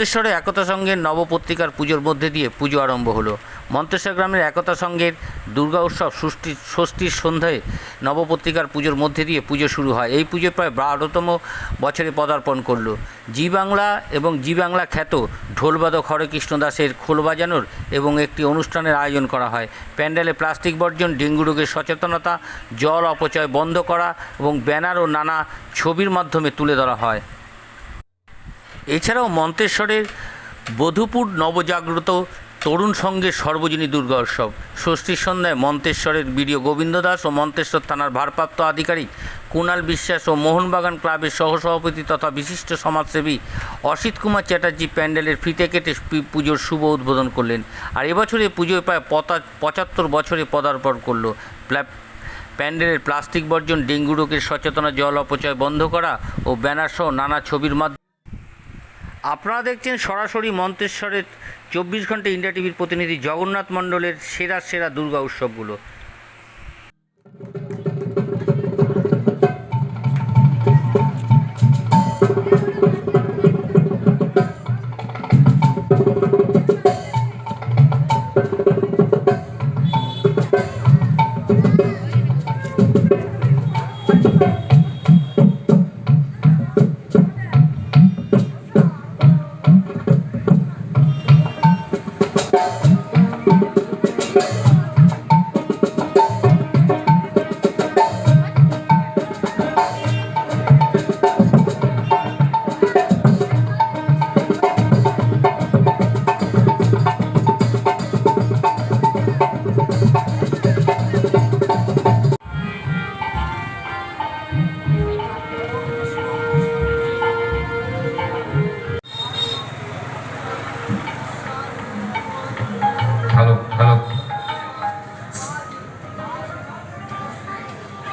মন্তেশ্বরে একতা সংঘের নবপত্রিকার পুজোর মধ্যে দিয়ে পুজো আরম্ভ হলো। মন্তেশ্বর গ্রামের একতা সংঘের দুর্গা উৎসব ষষ্ঠী, ষষ্ঠীর সন্ধ্যায় নবপত্রিকার পুজোর মধ্যে দিয়ে পুজো শুরু হয়। এই পুজো প্রায় বারোতম বছরে পদার্পণ করল। জি বাংলা এবং জি বাংলা খ্যাত ঢোলবাদক হরেকৃষ্ণ দাসের খোল বাজানোর এবং একটি অনুষ্ঠানের আয়োজন করা হয়। প্যান্ডেলে প্লাস্টিক বর্জন, ডেঙ্গু রোগের সচেতনতা, জল অপচয় বন্ধ করা এবং ব্যানার ও নানা ছবির মাধ্যমে তুলে ধরা হয়। এছাড়াও মন্তেশ্বরের বধূপুর নবজাগ্রত তরুণ সঙ্গের সর্বজনী দুর্গা উৎসব ষষ্ঠীর সন্ধ্যায় মন্তেশ্বরের বিডিও গোবিন্দ দাস ও মন্তেশ্বর থানার ভারপ্রাপ্ত আধিকারিক কুণাল বিশ্বাস ও মোহনবাগান ক্লাবের সহসভাপতি তথা বিশিষ্ট সমাজসেবী অসিত কুমার চ্যাটার্জি প্যান্ডেলের ফিতে কেটে পুজোর শুভ উদ্বোধন করলেন আর এবছরে পুজোয় প্রায় পতা- পঁচাত্তর বছরে পদার্পণ করল। প্যান্ডেলের প্লাস্টিক বর্জন, ডেঙ্গু রোগের সচেতনা, জল অপচয় বন্ধ করা ও ব্যানার সহ নানা ছবির মাধ্যমে আপনারা দেখছেন সরাসরি মন্তেশ্বরের চব্বিশ ঘণ্টা ইন্ডিয়া টিভির প্রতিনিধি জগন্নাথ মণ্ডলের সেরা সেরা দুর্গা উৎসবগুলো।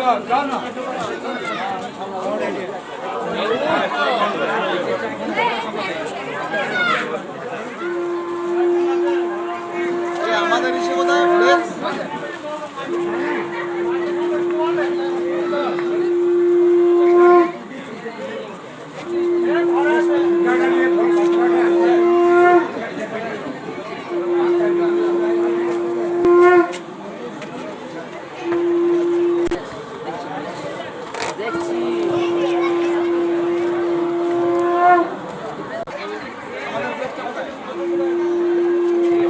আমাদের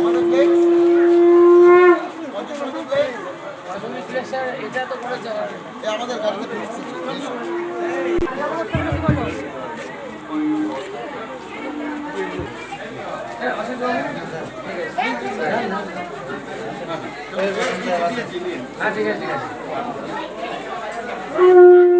আমাদের ফ্লেক্স পঞ্চাশ ফ্লেক্স এ আমাদের গাড়িতে ফ্লেক্স আছে।